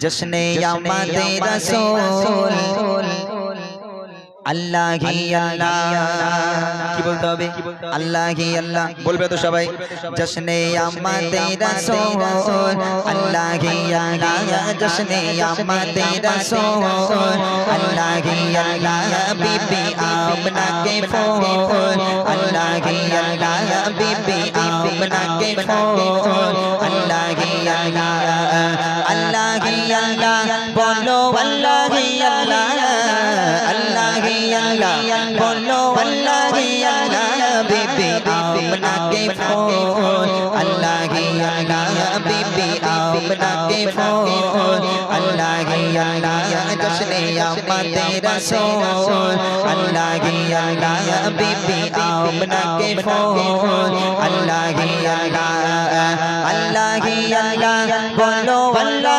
জশনে আমাদে রসুল আল্লাহ কি বলতে হবে আল্লাহ আল্লাহ বলবে তো সবাই জশনে আমাদে রসুল আল্লাহ আল্লাহ জশনে আমাদে রসুল আল্লাহ আল্লাহ বিবি আপনাকে ফোন আল্লাহ আল্লাহ বিবি আপনাকে ফোন আল্লাহ বলো আল্লাহ আল্লাহ আল্লাহ আল্লাহ বলো আল্লাহ আল্লাহ বিবি আপনাকে ফোন আল্লাহ আল্লাহ বিবি আপনাকে ফোন আল্লাহ আল্লাহ জশনে আমাদের রাসূল আল্লাহ আল্লাহ বিবি আপনাকে ফোন আল্লাহ আল্লাহ আল্লাহ আল্লাহ বলো আল্লাহ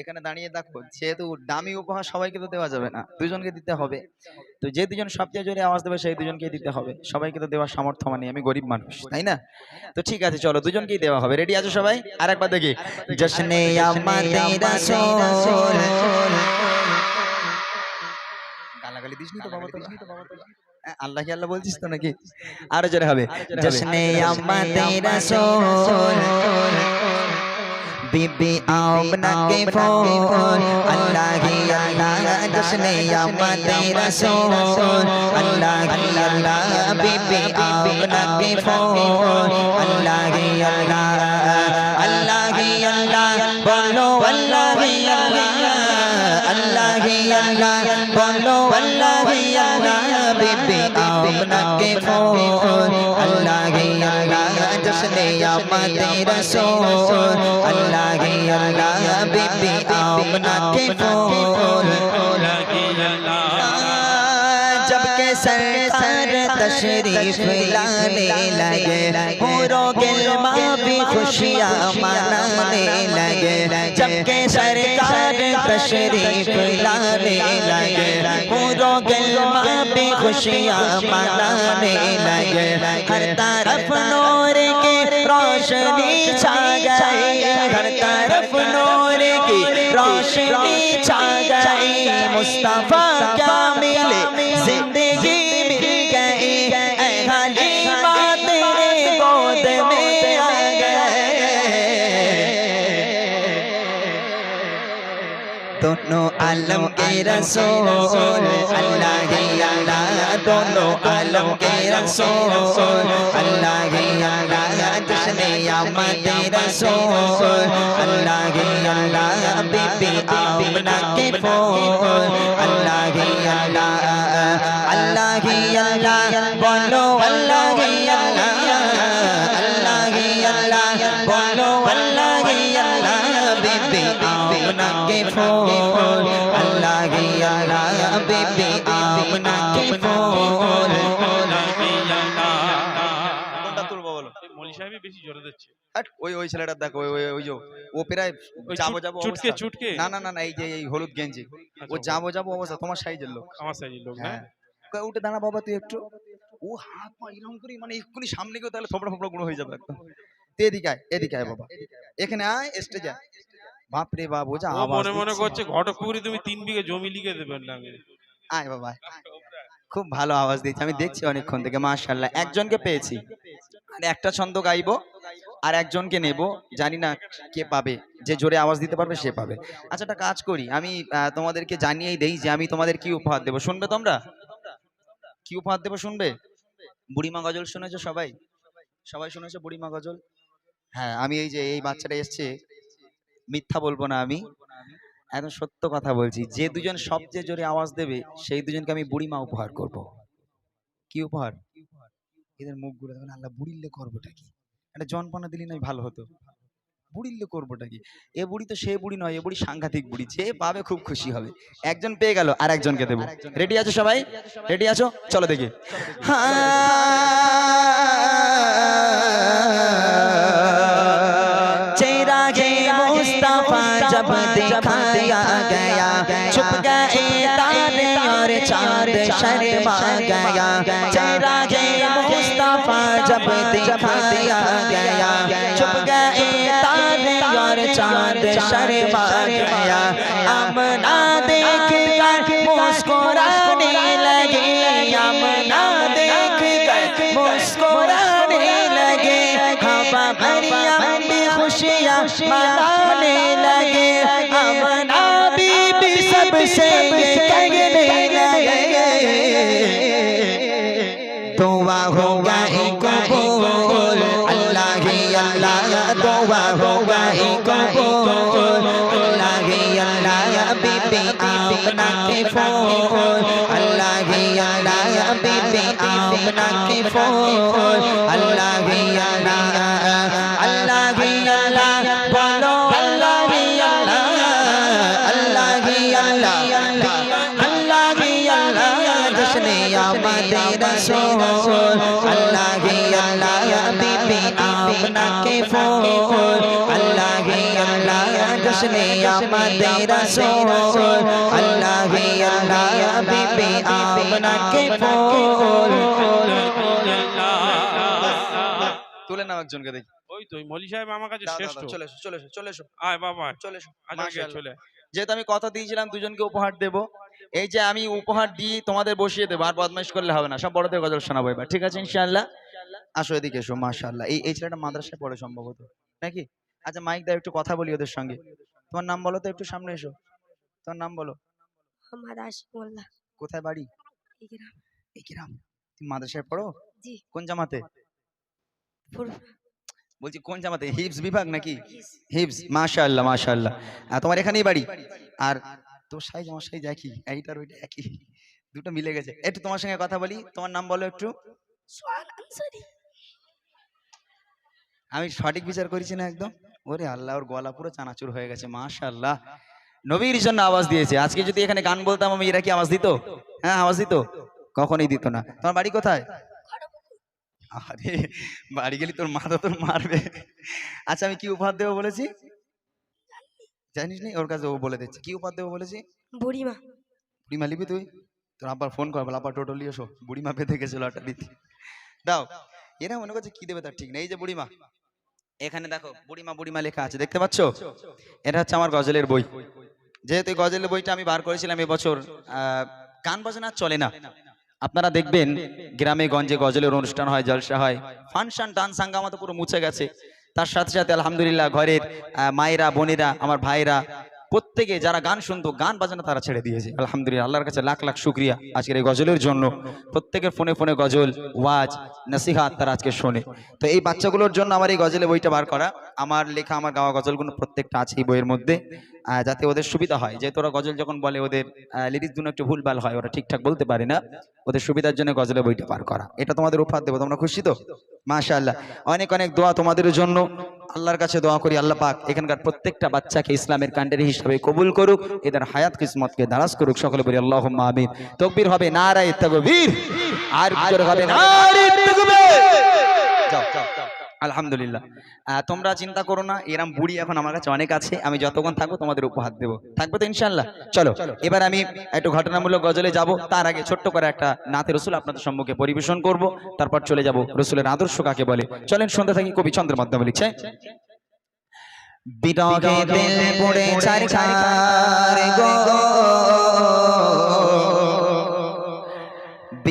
এখানে দাঁড়িয়ে দেখো যেহেতু দামি উপহার সবাইকে তো দেওয়া যাবে না দুজনকে দিতে হবে। তো যে দুজন সবচেয়ে জোরে আওয়াজ দেবে সেই দুজনকেই দিতে হবে। সবাইকে তো দেওয়ার সামর্থ্য মানে আমি গরিব মানুষ তাই না? তো ঠিক আছে চলো দুজনকেই দেওয়া হবে। রেডি আছো সবাই? আর একবার দেখি। জশনে তো বাবা তো আল্লাহ আল্লাহ বলছিস তো নাকি? আরও জোরে হবে। জশনে আমাদের রাসূল বিবি আপনাকে ফোন আল্লাহ আল্লাহ জশনে আমাদের রাসূল আল্লাহ আল্লাহ বিবি আপনাকে ফোন আল্লাহ আল্লাহ আল্লাহ আল্লাহ বলো আল্লাহ আল্লাহ আল্লাহ আল্লাহ जश्न आमद अल्लाह अल्लाह बीबी आमना के फूल तशरीफ़ लाने लगे पूरों गिलमा भी खुशियाँ मनाने लगे जबकि सरकार तशरीफ़ लाने लगे पूरों गिलमा भी खुशियाँ मनाने लगे हर तरफ़ नोर के रोशनी छा गई हर तरफ नूर की रोशनी छा गई मुस्तफा क्या আলম কে রসোল, আল্লাহ হে আল্লাহ, দোনো আলম কে রসোল, আল্লাহ হে আল্লাহ জশনে আমদ রসোল, আল্লাহ হে আল্লাহ, বিবি আমনা কে ফোন আল্লাহ হে আল্লাহ আল্লাহ হে আল্লাহ, বলো আল্লাহ হে দিচ্ছে। ওই ওই ছেলেটা দেখো ওই ওই ওই যে ও প্রায় যাব যাব চুটকে চুটকে? না না না এই যে এই হলুদ গেঞ্জি। ও আচ্ছা, যাব যাব অবস্থা তোমার সাইজের লোক। আমার সাইজের লোক হ্যাঁ। উঠে দাঁড়া বাবা তুই একটু। ও হাত পা এরকম করে মানে এক্ষুনি সামনে গিয়ে তাহলে থোপড়া ফোপড়া গুঁড়ো হয়ে যাবে একদম। তুই এদিকে আয় এদিকে আয় বাবা। এখানে আয় স্টেজে আয় বাপ রে বাপ ও যা মনে মনে করছে ঘটকপুকুরে তুমি তিন বিঘে জমি লিখে দেবেন না আয় বাবা। খুব ভালো আওয়াজ দিয়েছে। আমি দেখছি অনেকক্ষণ থেকে মাশাল্লাহ একজনকে পেয়েছি। আর একটা ছন্দ গাইবো আর একজনকে নেব। জানি না কে পাবে। যে জোরে আওয়াজ দিতে পারবে সে পাবে। আচ্ছা একটা কাজ করি। আমি তোমাদেরকে জানিয়েই দেই যে আমি তোমাদের কি উপহার দেবো। শুনবে তোমরা? কি উপহার দেবো শুনবে? বুড়িমা গজল শুনেছো সবাই? সবাই শুনেছো বুড়িমা গজল? হ্যাঁ আমি এই যে এই বাচ্চাটা এসছে। মিথ্যা বলব না আমি। একদম সত্য কথা বলছি, যে দুজন সবচেয়ে জোরে আওয়াজ দেবে, সেই দুজনকে আমি বুড়িমা উপহার করব। কি উপহার? এদের মুখ ঘুরে দেবেন আল্লাহ বুড়িল্লে করবোটা কি? একটা জনপনা দিলে নয় ভালো হতো। বুড়িল্লে করবোটা কি? এ বুড়ি তো সে বুড়ি নয়, এ বুড়ি সাংঘাতিক বুড়ি, যে পাবে খুব খুশি হবে। একজন পেয়ে গেল, আর একজনকে দেবো। রেডি আছো সবাই? রেডি আছো? চলো দেখি। হ্যাঁ शर्मा गया चेहरा के मुस्तफ़ा जब दिखाया गया। छुप गए तारे और चाँद शर्मा गया। अमना देख कर मुस्कुराने लगे। अमना देख कर मुस्कुराने लगे। हवा मरियम भी खुशियाँ मनाने তুলে নাও একজনকে দেখি। ওই তো মলি সাহেব আমার কাছে শ্রেষ্ঠ। চলে চলে চলে আয় বাবা চলে। যেহেতু আমি কথা দিয়েছিলাম দুজনকে উপহার দেবো। এই যে আমি উপহার দিয়ে তোমাদের বসিয়ে দেবো আর বদমাইশ করলে হবে না সব বড়দের গজল শোনাবো এবার। ঠিক আছে ইনশাআল্লাহ? আসো এদিকে এসো মাশাআল্লাহ। এই এই ছেলেটা মাদ্রাসায় পড়ে সম্ভবত নাকি? আচ্ছা মাইক দাও একটু কথা বলি ওদের সঙ্গে। তোমার নাম বলো তো একটু সামনে এসো। তোমার নাম বলো। কোথায় বাড়ি? তুমি মাদ্রাসায় পড়ো? জি। কোন জামাতে? বলছি কোন জামাতে? হিপস বিভাগ নাকি? হিপস মাশাআল্লাহ মাশাআল্লাহ। আর তোমার এখানেই বাড়ি? আর তোর সাইজ আমার সাইজ একই এইটার ওইটা একই দুটো মিলে গেছে। একটু তোমার সঙ্গে কথা বলি তোমার নাম বলো একটু। আমি সঠিক বিচার করেছি না একদম? ওরে আল্লাহ ওর গলা পুরো চানাচুর হয়ে গেছে মাশা আল্লাহ নবীর জন্য আওয়াজ দিয়েছে। আজকে যদি এখানে গান বলতাম আমি এরা কি আওয়াজ দিত? হ্যাঁ আওয়াজ দিত। কখনই দিত না। তোমার বাড়ি কোথায়? আরে বাড়ি গেলি তোর মাথা তোর মারবে। আচ্ছা আমি কি উপহার দেবো বলেছি? জানিস নি? ওর কাছে ও বলে দিচ্ছে। কি উপহার দেবো বলেছি? বুড়িমা। বুড়িমা নিবি তুই? তোর আব্বার ফোন কর বলে আব্বা টোটো নিয়ে এসো। বুড়িমা বেঁধে গেছিল দিতে। দাও। এরা মনে করছে কি দেবে তার ঠিক নেই। এই যে বুড়িমা। এখানে দেখো বুড়িমা বুড়িমা লেখা আছে। দেখতে পাচ্ছো? এটা হচ্ছে আমার গজলের বই। যেহেতু এই গজলের বইটা আমি বার করেছিলাম এবছর আহ, গান বাজনা আর চলে না। আপনারা দেখবেন গ্রামে গঞ্জে গজলের অনুষ্ঠান হয় জলসা হয়। ফাংশন ডান্স হাঙ্গামা তো পুরো মুছে গেছে। তার সাথে সাথে আলহামদুলিল্লাহ ঘরের মায়েরা, বোনেরা, আমার ভাইরা, প্রত্যেকে যারা গান শুনতো, গান বাজানো তারা ছেড়ে দিয়েছে। আলহামদুলিল্লাহ, আল্লাহর কাছে লাখ লাখ শুক্রিয়া আজকের এই গজলের জন্য। প্রত্যেকের ফোনে ফোনে গজল, ওয়াজ, নাসিহাত তারা আজকে শোনে। তো এই বাচ্চাগুলোর জন্য আমার এই গজলে বইটা বার করা। আমার লেখা, আমার গাওয়া গজলগুলো প্রত্যেকটা আছে এই বইয়ের মধ্যে। যাতে ওদের সুবিধা হয়। যেহেতু ওরা গজল যখন বলে, ওদের লিরিক্স দুটো একটু ভুলভাল হয়, ওরা ঠিকঠাক বলতে পারে না। ওদের সুবিধার জন্য গজলের বইটা পার করা। এটা তোমাদের উপহার দেবো, তোমরা খুশি তো? মাশাআল্লাহ। অনেক অনেক দোয়া তোমাদের জন্য। আল্লাহর কাছে দোয়া করি, আল্লাহ পাক এখানকার প্রত্যেকটা বাচ্চাকে ইসলামের কান্ডারি হিসাবে কবুল করুক, এদের হায়াত, কিসমতকে দারাজ করুক, সকলে বলি আল্লাহ আমিন। তকবীর হবে নারায়ে তাকবীর, আর হবে তাকবীর। আলহামদুলিল্লাহ। তোমরা চিন্তা করো না এরম বুড়ি এখন আমার কাছে অনেক আছে আমি যতক্ষণ থাকব তোমাদের উপহার দেবো। থাকবে তো ইনশাল্লাহ চলো এবার আমি একটু ঘটনামূলক গজলে যাব তার আগে ছোট্ট করে একটা নাতে রসুল আপনাদের সম্মুখে পরিবেশন করব তারপর চলে যাব রসুলের আদর্শ কাকে বলে। চলেন শুনতে থাকি কবি চন্দ্রের মাধ্যমে লিখছে বিরহে দিল পড়ে চারখার গো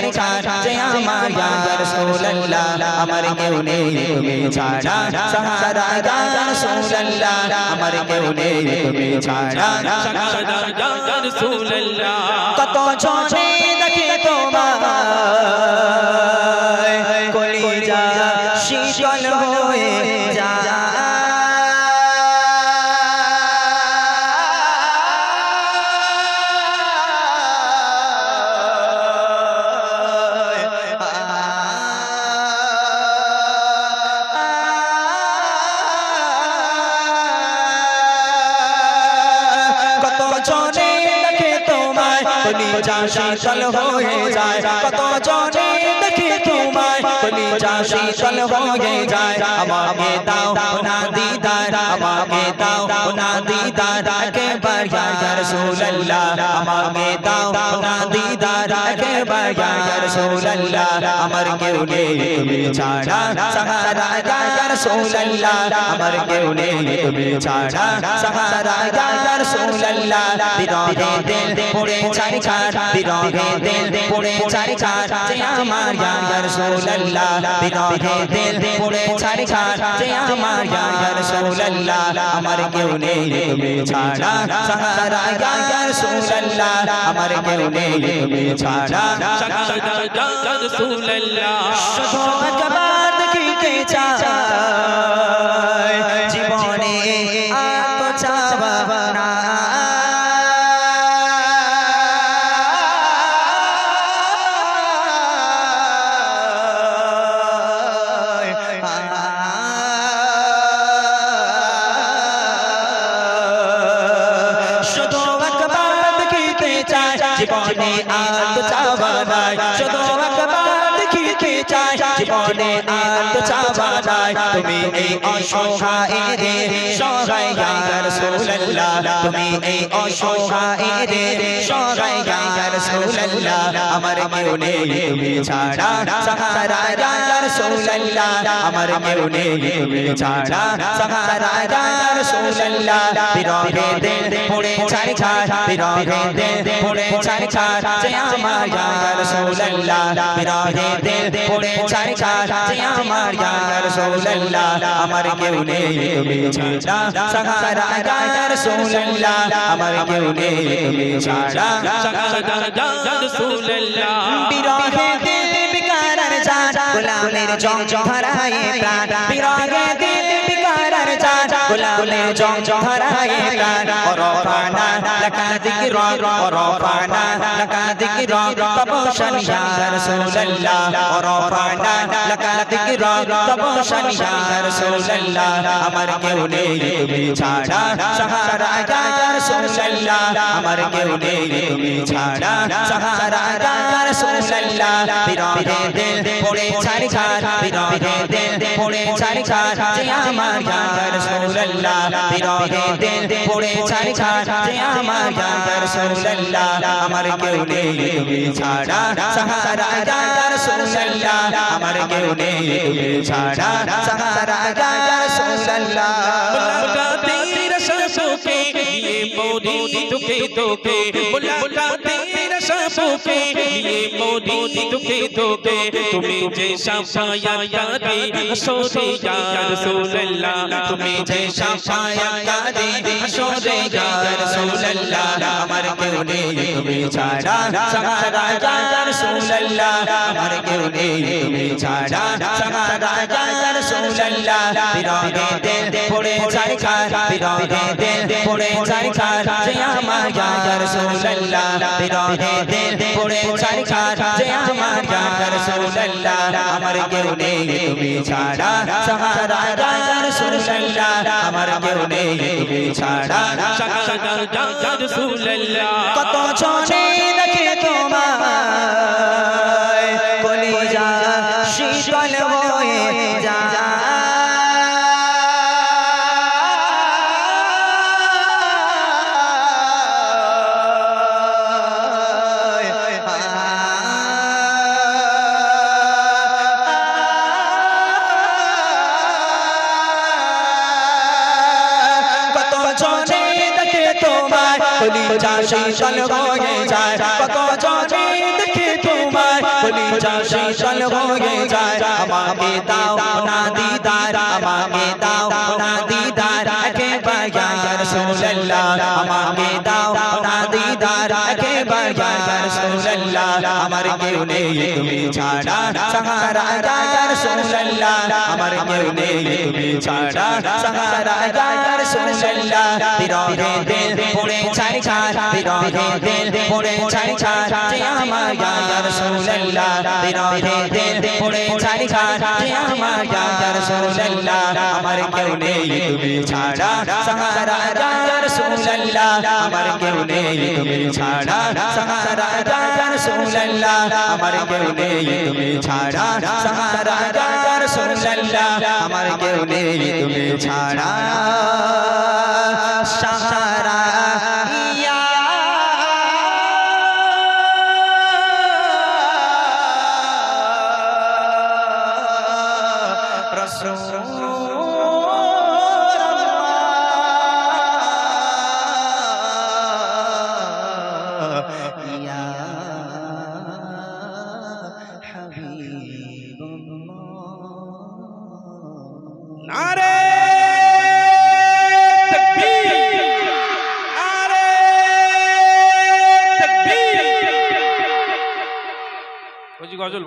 ছাড়ি ছাড়া যে আমার ইয়া রাসূলুল্লাহ আমার কেউ নেই তুমি ছাড়া সাহারা ইয়া রাসূলুল্লাহ আমার কেউ নেই তুমি ছাড়া দেখে তোমায় কলিজা শীতল হয়ে কলিজা শীতল হয়ে যায় কত জনে তোমায় কলিজা শীতল হয়ে যায় আমাকে দাও না দিদার আমাকে দাও না দিদার একবার ইয়া রাসূলুল্লাহ আমাকে দাও না দিদার একবার ইয়া রাসূলুল্লাহ আমার কেউ নেই তুমি ছাড়া সাহারা ইয়া রাসূলুল্লাহ আমার কেউ নেই তুমি ছাড়া সাহারা ইয়া রাসূলুল্লাহ বিরহে দিল পড়ে ছাড়ি ছাড় বিরহে দিল পড়ে ছাড়ি ছাড় যে আমার ইয়া রাসূলুল্লাহ বিরহে দিল পড়ে ছাড়ি যে আমার ইয়া রাসূলুল্লাহ, আমার কেউ নেই তুমি ছাড়া। সাহারা ইয়া রাসূলুল্লাহ, আমার কেউ নেই তুমি ছাড়া। শুধু একবার দেখিতে চাই। জীবনে জীবনে আর চাওয়া নাই। শুধু একবার দেখিতে চাই জীবনে আর চাওয়া নাই তুমি এই অসহায় রে সহায় রাসূলুল্লাহ তুমি এই অসহায় রে সহায় রাসূলুল্লাহ আমার কেউ নেই তুমি ছাড়া সাহারা রাসূলুল্লাহ আমার কেউ নেই তুমি ছাড়া সাহারা রাসূলুল্লাহ বিরহে দিল পড়ে ছাড়ি ছাড়। বিরহে দিল পড়ে ছাড়ি ছাড়। যে আমার রাসূলুল্লাহ বিরহে দিল পড়ে ছাড়ি ছাড় আমার ইয়া রাসূলুল্লাহ আমার কেউ নেই তুমি ছাড়া। সাহারা ইয়া রাসূলুল্লাহ আমার কেউ নেই তুমি ছাড়া। বিরহে দিল বিকারার জান গোলামের জং জং ধরায় প্রাণ। বিরহে দিল জান গোলামের জং ধরায় প্রাণ। অরফানা, লাকা যিকর অরফানা, লাকা যিকর তবশান ইয়া রাসূলুল্লাহ অরফানা, লাকা যিকর তবশান ইয়া রাসূলুল্লাহ আমার কেউ নেই তুমি ছাড়া, সাহারা ইয়া রাসূলুল্লাহ আমার কেউ নেই তুমি ছাড়া, সাহারা ইয়া রাসূলুল্লাহ বিরহে দিল, পড়ে ছাড়ি ছাড়, বিরহে দিল, পড়ে ছাড়ি ছাড় আমার ইয়া রাসূলুল্লাহ বিরহে দিল পড়ে ছাড়ি ছাড় যে আমার রাসূলুল্লাহ কেউ নেই ছাড়া। সাহারা ইয়া রাসূলুল্লাহ আমার কেউ নেই ছাড়া। সাহারা ইয়া রাসূলুল্লাহ দুঃখে দুঃখে, মুলাকাতে রসবুকে নিয়ে মরি দুঃখে দুঃখে তুমি যে সাফায়াত কাদে সোদে ইয়া রাসূলুল্লাহ। তুমি যে সাফায়াত কাদে সোদে ইয়া রাসূলুল্লাহ। আমার কেউ নেই, তুমি ছাড়া সাহারা রাসূলুল্লাহ, আমার কেউ নেই, তুমি ছাড়া। সাহারা ইয়া রাসূলুল্লাহ বিরহে দিল, পড়ে ছাড়ি খার বিরহে দিল, পড়ে ছাড়ি খার। যে আমার ইয়া রাসূলুল্লাহ বিরহে দিল, পড়ে ছাড়ি খার। যে আমার ইয়া রাসূলুল্লাহ, আমার কেউ নেই, তুমি ছাড়া। ছাড়া কত জনে শীতল হয়ে যায়, কত জনে দেখে তোমায় বলি যা শীতল হয়ে যায়। আমাকে দাও না দিদার, আমাকে দাও তুমি ছাড়া সাহারা ইয়া রাসূলুল্লাহ আমার কেউ নেই তুমি ছাড়া সাহারা ইয়া রাসূলুল্লাহ বিরহে আমার কেউ নেই তুমি ছাড়া সাহারা রাসূলুল্লাহ আমার কেউ নেই তুমি ছাড়া সাহারা রাসূলুল্লাহ আমার কেউ নেই তুমি ছাড়া সাহারা ইয়া রাসূল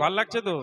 ভালো লাগছে তো?